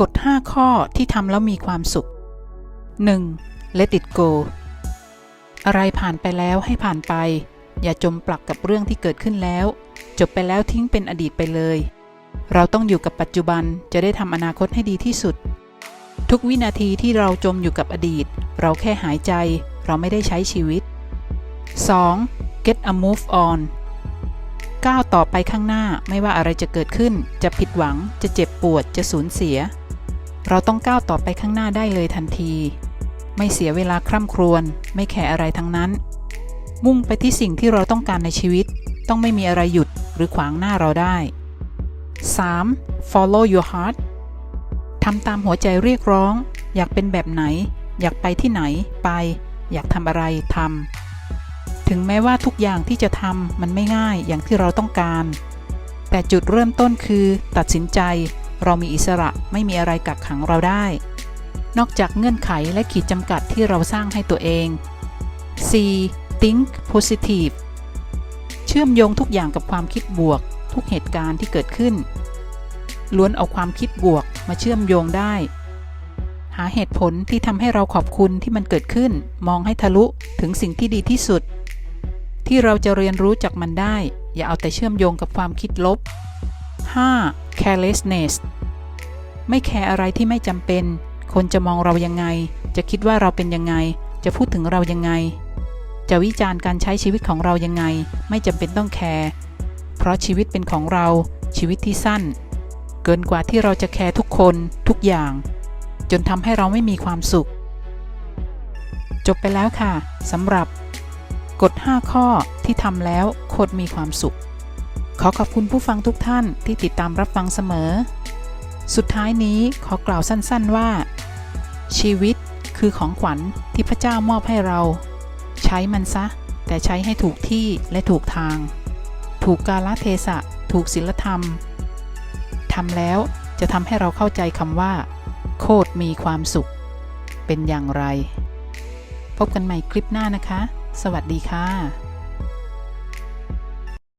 กฎ 5 ข้อที่ทำแล้วมีความสุข 1. Let it go อะไรผ่านไปแล้วให้ผ่านไป อย่าจมปลักกับเรื่องที่เกิดขึ้นแล้ว จบไปแล้วทิ้งเป็นอดีตไปเลย เราต้องอยู่กับปัจจุบันจะได้ทำอนาคตให้ดีที่สุด ทุกวินาทีที่เราจมอยู่กับอดีต เราแค่หายใจ เราไม่ได้ใช้ชีวิต 2. Get a move on ก้าวต่อไปข้างหน้าไม่ว่าอะไรจะเกิดขึ้น จะผิดหวังจะเจ็บปวดจะสูญเสีย เราต้องก้าวต่อไปข้างหน้าได้เลยทันที ไม่เสียเวลาคร่ำครวญไม่แคร์อะไรทั้งนั้น มุ่งไปที่สิ่งที่เราต้องการในชีวิต ต้องไม่มีอะไรหยุดหรือขวางหน้าเราได้ 3. follow your heart ทำตามหัวใจเรียกร้อง อยากเป็นแบบไหน อยากไปที่ไหนไป อยากทำอะไรทำถึงแม้ว่าทุกอย่างที่จะทำมันไม่ง่ายอย่างที่เราต้องการ แต่จุดเริ่มต้นคือตัดสินใจ เรามีอิสระไม่มีอะไรกักขังเราได้ นอกจากเงื่อนไขและขีดจำกัดที่เราสร้างให้ตัวเอง C think positive เชื่อมโยงทุกอย่างกับความคิดบวก ทุกเหตุการณ์ที่เกิดขึ้น ล้วนเอาความคิดบวกมาเชื่อมโยงได้ หาเหตุผลที่ทำให้เราขอบคุณที่มันเกิดขึ้น มองให้ทะลุถึงสิ่งที่ดีที่สุด ที่เราจะเรียนรู้จากมันได้ อย่าเอาแต่เชื่อมโยงกับความคิดลบ 5. carelessness ไม่แคร์อะไรที่ไม่จำเป็น คนจะมองเรายังไง จะคิดว่าเราเป็นยังไง จะพูดถึงเรายังไง จะวิจารณ์การใช้ชีวิตของเรายังไง ไม่จำเป็นต้องแคร์เพราะชีวิตเป็นของเราชีวิตที่สั้น เกินกว่าที่เราจะแคร์ทุกคนทุกอย่าง จนทำให้เราไม่มีความสุข จบไปแล้วค่ะสำหรับกฎ 5 ข้อที่ทำแล้วโคตรมีความสุข ขอขอบคุณผู้ฟังทุกท่านที่ติดตามรับฟังเสมอ สุดท้ายนี้ขอกล่าวสั้นๆว่า ชีวิตคือของขวัญที่พระเจ้ามอบให้เรา ใช้มันซะ แต่ใช้ให้ถูกที่และถูกทาง ถูกกาลเทศะ ถูกศีลธรรมทำแล้วจะทำให้เราเข้าใจคำว่า โคตรมีความสุข เป็นอย่างไร พบกันใหม่คลิปหน้านะคะ สวัสดีค่ะ